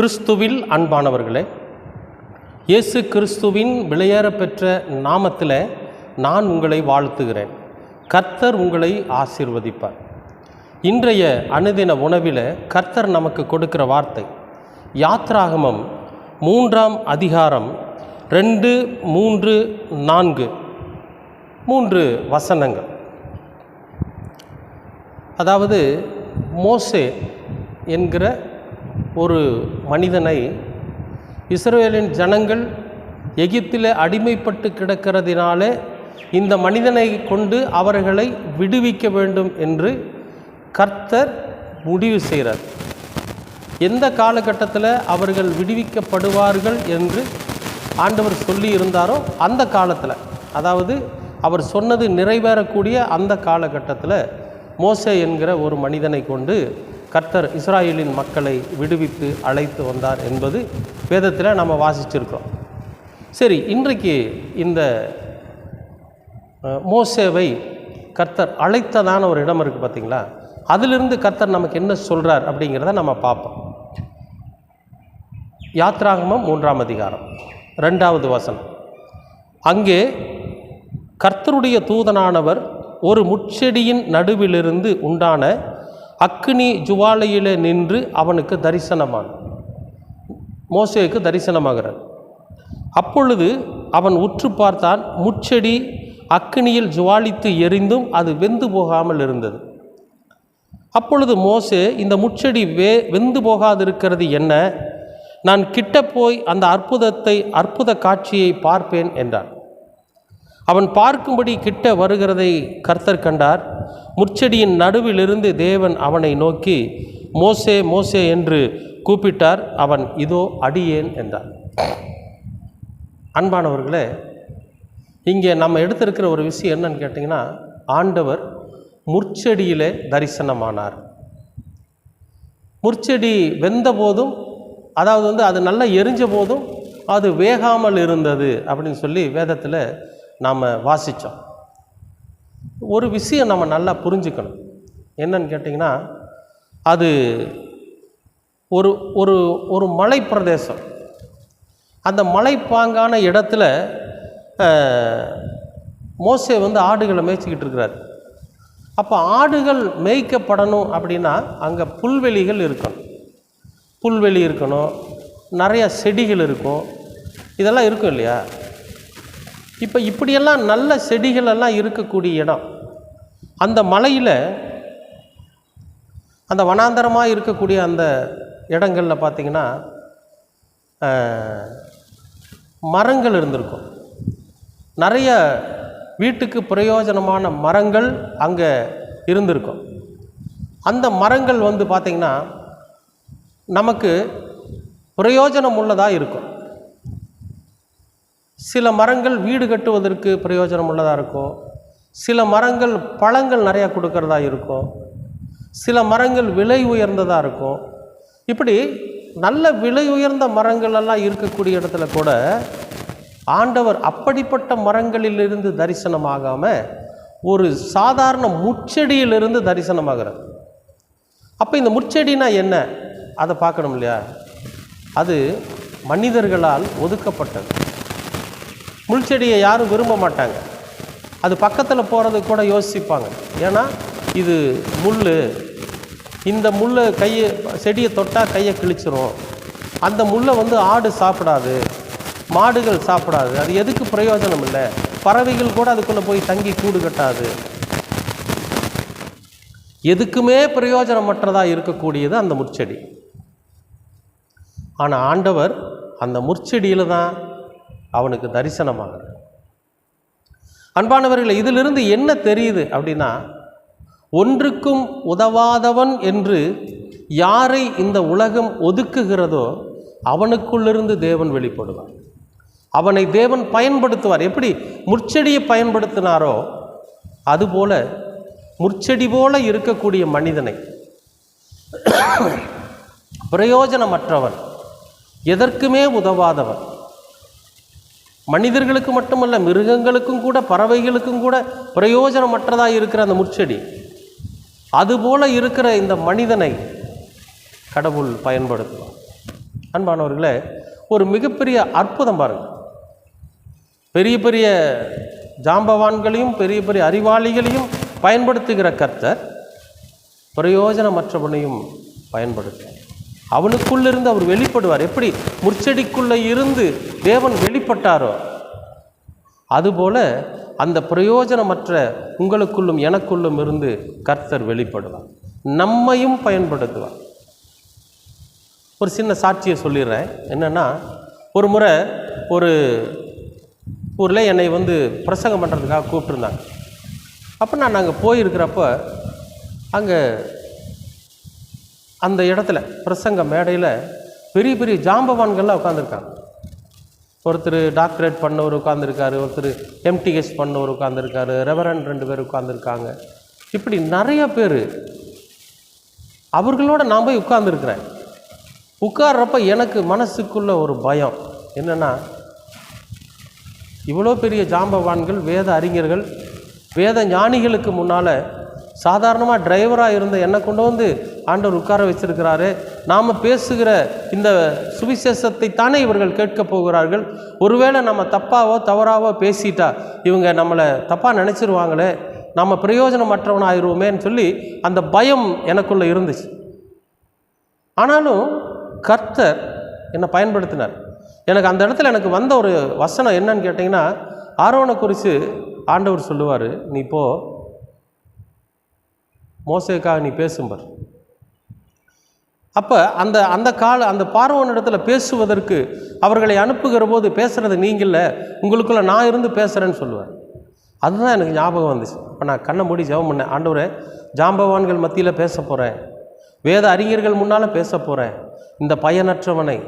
கிறிஸ்துவில் அன்பானவர்களே இயேசு கிறிஸ்துவின் விலையேற பெற்ற நாமத்தில் நான் உங்களை வாழ்த்துகிறேன். கர்த்தர் உங்களை ஆசீர்வதிப்பார். இன்றைய அனுதின உணவில் கர்த்தர் நமக்கு கொடுக்கிற வார்த்தை யாத்ராகமம் மூன்றாம் அதிகாரம் ரெண்டு மூன்று நான்கு மூன்று வசனங்கள். அதாவது மோசே என்கிற ஒரு மனிதனை இஸ்ரேலின் ஜனங்கள் எகிப்தில் அடிமைப்பட்டு கிடக்கிறதினாலே இந்த மனிதனை கொண்டு அவர்களை விடுவிக்க வேண்டும் என்று கர்த்தர் முடிவு செய்கிறார். எந்த காலகட்டத்தில் அவர்கள் விடுவிக்கப்படுவார்கள் என்று ஆண்டவர் சொல்லி இருந்தாரோ அந்த காலத்தில் அதாவது அவர் சொன்னது நிறைவேறக்கூடிய அந்த காலகட்டத்தில் மோசே என்கிற ஒரு மனிதனை கொண்டு கர்த்தர் இஸ்ராயலின் மக்களை விடுவித்து அழைத்து வந்தார் என்பது வேதத்தில் நம்ம வாசிச்சிருக்கிறோம். சரி இன்றைக்கு இந்த மோசேவை கர்த்தர் அழைத்ததான ஒரு இடம் இருக்குது பார்த்தீங்களா அதிலிருந்து கர்த்தர் நமக்கு என்ன சொல்கிறார் அப்படிங்கிறத நம்ம பார்ப்போம். யாத்ராகமம் மூன்றாம் அதிகாரம் ரெண்டாவது வசனம். அங்கே கர்த்தருடைய தூதனானவர் ஒரு முட்செடியின் நடுவிலிருந்து உண்டான அக்னி ஜுவாலையில் நின்று அவனுக்கு தரிசனமான. மோசேக்கு தரிசனமாகிறான். அப்பொழுது அவன் உற்று பார்த்தான் முச்செடி அக்கினியில் ஜுவாலித்து எரிந்தும் அது வெந்து போகாமல் இருந்தது. அப்பொழுது மோசே இந்த முட்செடி வே வெந்து போகாதிருக்கிறது என்ன? நான் கிட்ட போய் அந்த அற்புதத்தை அற்புத காட்சியை பார்ப்பேன் என்றான். அவன் பார்க்கும்படி கிட்ட வருகிறதை கர்த்தர் கண்டார். முற்செடியின் நடுவிலிருந்து தேவன் அவனை நோக்கி மோசே மோசே என்று கூப்பிட்டார். அவன் இதோ அடியேன் என்றான். அன்பானவர்களே இங்கே நம்ம எடுத்திருக்கிற ஒரு விஷயம் என்னன்னு கேட்டிங்கன்னா ஆண்டவர் முற்செடியிலே தரிசனமானார். முற்செடி வெந்த போதும் அதாவது வந்து அது நல்லா எரிஞ்ச போதும் அது வேகாமல் இருந்தது அப்படின்னு சொல்லி வேதத்தில் நாம் வாசித்தோம் ஒரு விஷயம் நம்ம நல்லா புரிஞ்சுக்கணும். என்னன்னு கேட்டிங்கன்னா அது ஒரு ஒரு ஒரு மலை பிரதேசம் அந்த மலைப்பாங்கான இடத்துல மோசே வந்து ஆடுகளை மேய்ச்சிக்கிட்டு இருக்கிறார். அப்போ ஆடுகள் மேய்க்கப்படணும் அப்படின்னா அங்கே புல்வெளிகள் இருக்கணும். புல்வெளி இருக்கணும். நிறைய செடிகள் இருக்கும். இதெல்லாம் இருக்கும் இல்லையா? இப்போ இப்படியெல்லாம் நல்ல செடிகள் எல்லாம் இருக்கக்கூடிய இடம். அந்த மலையில் அந்த வனாந்தரமாக இருக்கக்கூடிய அந்த இடங்களில் பார்த்திங்கன்னா மரங்கள் இருந்திருக்கும். நிறைய வீட்டுக்கு பிரயோஜனமான மரங்கள் அங்கே இருந்திருக்கும். அந்த மரங்கள் வந்து பார்த்திங்கன்னா நமக்கு பிரயோஜனம் உள்ளதாக இருக்கும். சில மரங்கள் வீடு கட்டுவதற்கு பிரயோஜனம் உள்ளதாக இருக்கும்? சில மரங்கள் பழங்கள் நிறையா கொடுக்கறதா இருக்கும்? சில மரங்கள் விலை உயர்ந்ததாக இருக்கும்? இப்படி நல்ல விலை உயர்ந்த மரங்கள் எல்லாம் இருக்கக்கூடிய இடத்துல கூட ஆண்டவர் அப்படிப்பட்ட மரங்களிலிருந்து தரிசனமாகாமல் ஒரு சாதாரண முச்செடியிலிருந்து தரிசனமாகிறார். அப்போ இந்த முச்செடினா என்ன? அதை பார்க்கணும் இல்லையா? அது மனிதர்களால் ஒதுக்கப்பட்டது. முள்செடியை யாரும் விரும்ப மாட்டாங்க. அது பக்கத்தில் போகிறது கூட யோசிப்பாங்க. ஏன்னா இது முள் இந்த முள்ளை கையை செடியை தொட்டால் கையை கிழிச்சிரும். அந்த முள்ளை வந்து ஆடு சாப்பிடாது. மாடுகள் சாப்பிடாது. அது எதுக்கு பிரயோஜனம் இல்லை. பறவைகள் கூட அதுக்குள்ளே போய் தங்கி கூடு கட்டாது. எதுக்குமே பிரயோஜனமற்றதாக இருக்கக்கூடியது அந்த முற்செடி ஆனால் ஆண்டவர் அந்த முற்செடியில் தான் அவனுக்கு தரிசனமாகுது. அன்பானவர்கள் இதிலிருந்து என்ன தெரியுது அப்படின்னா ஒன்றுக்கும் உதவாதவன் என்று யாரை இந்த உலகம் ஒதுக்குகிறதோ அவனுக்குள்ளிருந்து தேவன் வெளிப்படுவார். அவனை தேவன் பயன்படுத்துவார். எப்படி? முற்செடியை பயன்படுத்தினாரோ அதுபோல முற்செடி போல இருக்கக்கூடிய மனிதனை பிரயோஜனமற்றவன் எதற்குமே உதவாதவன் மனிதர்களுக்கு மட்டுமல்ல மிருகங்களுக்கும் கூட பறவைகளுக்கும் கூட பிரயோஜனமற்றதாக இருக்கிற அந்த முச்செடி அதுபோல் இருக்கிற இந்த மனிதனை கடவுள் பயன்படுத்துவார். அன்பானவர்களே ஒரு மிகப்பெரிய அற்புதம் பாருங்கள் பெரிய பெரிய ஜாம்பவான்களையும் பெரிய பெரிய அறிவாளிகளையும் பயன்படுத்துகிற கர்த்தர் பிரயோஜனமற்றவனையும் பயன்படுத்துவார். அவனுக்குள்ளிருந்து அவர் வெளிப்படுவார். எப்படி? முற்செடிக்குள்ளே இருந்து தேவன் வெளிப்பட்டாரோ அதுபோல அந்த பிரயோஜனமற்ற உங்களுக்குள்ளும் எனக்குள்ளும் இருந்து கர்த்தர் வெளிப்படுவார். நம்மையும் பயன்படுத்துவார். ஒரு சின்ன சாட்சியை சொல்லிடுறேன். என்னென்னா ஒரு முறை ஒரு ஊரில் என்னை வந்து பிரசங்கம் பண்ணுறதுக்காக கூப்பிட்டுருந்தாங்க. அப்போ நான் அங்கே போயிருக்கிறப்ப அங்கே அந்த இடத்துல பிரசங்க மேடையில் பெரிய பெரிய ஜாம்பவான்கள்லாம் உட்காந்துருக்காங்க ஒருத்தர் டாக்டரேட் பண்ணவர் உட்காந்துருக்காரு ஒருத்தர் எம்டிஎஸ் பண்ணவர் உட்காந்துருக்காரு ரெவரன் ரெண்டு பேர் உட்காந்துருக்காங்க இப்படி நிறைய பேர் அவர்களோட நான் போய் உட்கார்ந்திருக்கிறேன். உட்கார்றப்ப எனக்கு மனசுக்குள்ள ஒரு பயம். என்னென்னா இவ்வளோ பெரிய ஜாம்பவான்கள் வேத அறிஞர்கள் வேத ஞானிகளுக்கு முன்னால் சாதாரணமாக டிரைவராக இருந்த என்னை கொண்டு வந்து ஆண்டவர் உட்கார வச்சிருக்கிறாரு. நாம் பேசுகிற இந்த சுவிசேஷத்தை தானே இவர்கள் கேட்க போகிறார்கள். ஒருவேளை நம்ம தப்பாவோ தவறாவோ பேசிட்டா இவங்க நம்மளை தப்பாக நினச்சிருவாங்களே. நம்ம பிரயோஜனமற்றவன் ஆயிடுவோமேன்னு சொல்லி அந்த பயம் எனக்குள்ளே இருந்துச்சு. ஆனாலும் கர்த்தர் என்னை பயன்படுத்தினார். எனக்கு அந்த இடத்துல எனக்கு வந்த ஒரு வசனம் என்னன்னு கேட்டிங்கன்னா ஆரோனை குறித்து ஆண்டவர் சொல்லுவார் நீ இப்போது மோசைக்காக நீ பேசும்பர் அப்போ அந்த அந்த கால அந்த பார்வனிடத்தில் பேசுவதற்கு அவர்களை அனுப்புகிற போது பேசுகிறது நீங்கள்ல உங்களுக்குள்ளே நான் இருந்து பேசுகிறேன்னு சொல்லுவேன் அதுதான் எனக்கு ஞாபகம் வந்துச்சு. இப்போ நான் கண்ணை மூடி ஜெபம் பண்ணேன். ஆண்டவரே ஜாம்பவான்கள் மத்தியில் பேச போகிறேன் வேத அறிஞர்கள் முன்னால் பேச போகிறேன் இந்த பயனற்றவனை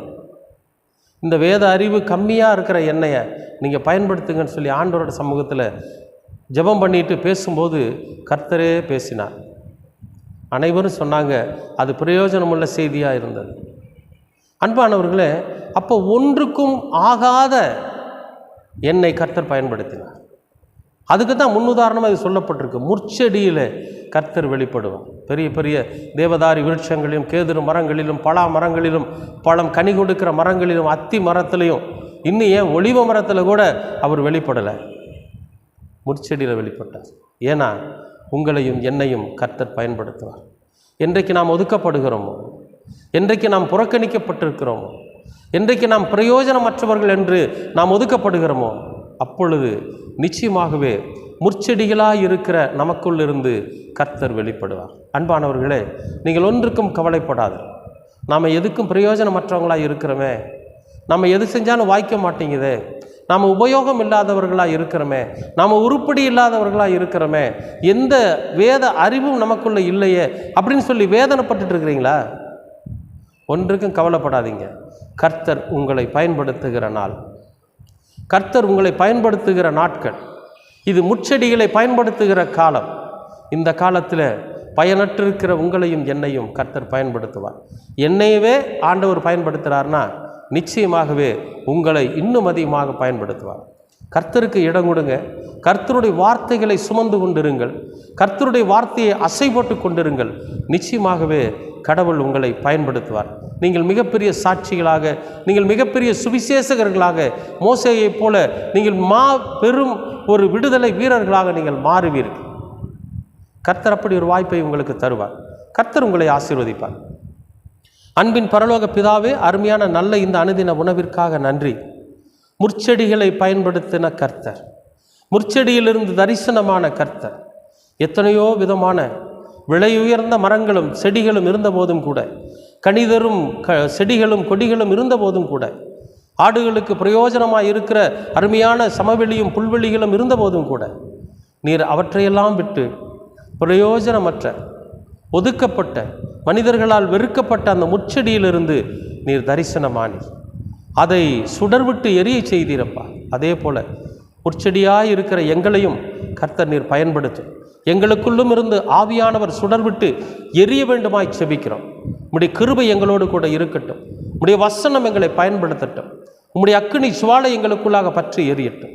இந்த வேத அறிவு கம்மியாக இருக்கிற எண்ணெயை நீங்கள் பயன்படுத்துங்கன்னு சொல்லி ஆண்டவரோட சமூகத்தில் ஜெபம் பண்ணிட்டு பேசும்போது கர்த்தரே பேசினார். அனைவரும் சொன்னாங்க அது பிரயோஜனமுள்ள செய்தியாக இருந்தது. அன்பானவர்களே அப்போ ஒன்றுக்கும் ஆகாத எண்ணெய் கர்த்தர் பயன்படுத்தினார். அதுக்கு தான் முன்னுதாரணமாக இது சொல்லப்பட்டிருக்கு. முற்செடியில் கர்த்தர் வெளிப்படுவார். பெரிய பெரிய தேவதாரி விருட்சங்களிலும் கேதுரு மரங்களிலும் பலா மரங்களிலும் பழம் கனி கொடுக்கிற மரங்களிலும் அத்தி மரத்துலையும் இன்னும் ஏன் ஒளிவ மரத்தில் கூட அவர் வெளிப்படலை. முற்செடியில் வெளிப்பட்டார். ஏன்னா உங்களையும் என்னையும் கர்த்தர் பயன்படுத்துவார். என்றைக்கு நாம் ஒதுக்கப்படுகிறோமோ? என்றைக்கு நாம் புறக்கணிக்கப்பட்டிருக்கிறோமோ? என்றைக்கு நாம் பிரயோஜனமற்றவர்கள் என்று நாம் ஒதுக்கப்படுகிறோமோ? அப்பொழுது நிச்சயமாகவே முற்செடிகளாக இருக்கிற நமக்குள்ளிருந்து கர்த்தர் வெளிப்படுவார். அன்பானவர்களே நீங்கள் ஒன்றுக்கும் கவலைப்படாது. நாம் எதுக்கும் பிரயோஜனமற்றவங்களாக இருக்கிறோமே நம்ம எது செஞ்சாலும் வாய்க்க மாட்டேங்குதே? நாம் உபயோகம் இல்லாதவர்களாக இருக்கிறோமே நாம் உருப்படி இல்லாதவர்களாக இருக்கிறோமே எந்த வேத அறிவும் நமக்குள்ளே இல்லையே அப்படின்னு சொல்லி வேதனைப்பட்டுட்டு இருக்கிறீங்களா? ஒன்றுக்கும் கவலைப்படாதீங்க. கர்த்தர் உங்களை பயன்படுத்துகிற நாள். கர்த்தர் உங்களை பயன்படுத்துகிற நாட்கள். இது முச்செடிகளை பயன்படுத்துகிற காலம். இந்த காலத்தில் பயனற்றிருக்கிற உங்களையும் என்னையும் கர்த்தர் பயன்படுத்துவார். என்னையவே ஆண்டவர் பயன்படுத்துகிறார்னா நிச்சயமாகவே உங்களை இன்னும் அதிகமாக பயன்படுத்துவார். கர்த்தருக்கு இடம் கொடுங்க. கர்த்தருடைய வார்த்தைகளை சுமந்து கொண்டிருங்கள். கர்த்தருடைய வார்த்தையை அசைபோட்டு கொண்டிருங்கள். நிச்சயமாகவே கடவுள் உங்களை பயன்படுத்துவார். நீங்கள் மிகப்பெரிய சாட்சிகளாக நீங்கள் மிகப்பெரிய சுவிசேஷகர்களாக மோசையைப் போல நீங்கள் மா பெரும் ஒரு விடுதலை வீரர்களாக நீங்கள் மாறுவீர்கள். கர்த்தர் அப்படி ஒரு வாய்ப்பை உங்களுக்கு தருவார். கர்த்தர் உங்களை ஆசீர்வதிப்பார். அன்பின் பரலோக பிதாவே அருமையான நல்ல இந்த அனுதின உணவிற்காக நன்றி. முற்செடிகளை பயன்படுத்தின கர்த்தர். முற்செடியிலிருந்து தரிசனமான கர்த்தர். எத்தனையோ விதமான விலையுயர்ந்த மரங்களும் செடிகளும் இருந்தபோதும் கூட கணிதரும் க செடிகளும் கொடிகளும் இருந்தபோதும் கூட ஆடுகளுக்கு பிரயோஜனமாக இருக்கிற அருமையான சமவெளியும் புல்வெளிகளும் இருந்தபோதும் கூட நீர் அவற்றையெல்லாம் விட்டு பிரயோஜனமற்ற ஒதுக்கப்பட்ட மனிதர்களால் வெறுக்கப்பட்ட அந்த முச்செடியிலிருந்து நீர் தரிசனமானி. அதை சுடர்விட்டு எரிய செய்தீரப்பா. அதே போல முற்செடியாய் இருக்கிற எங்களையும் கர்த்தர் நீர் பயன்படுத்தும் எங்களுக்குள்ளும் இருந்து ஆவியானவர் சுடர்விட்டு எரிய வேண்டுமாய் செபிக்கிறோம். உம்முடைய கிருபை எங்களோடு கூட இருக்கட்டும். உம்முடைய வசனம் எங்களை பயன்படுத்தட்டும். உம்முடைய அக்கினி சுவாலை எங்களுக்குள்ளாக பற்றி எரியட்டும்.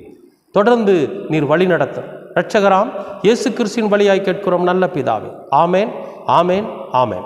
தொடர்ந்து நீர் வழி நடத்தும். இரட்சகராம் இயேசு கிறிஸ்தின் வழியாய் கேட்கிறோம் நல்ல பிதாவே. ஆமேன் ஆமேன் ஆமேன்.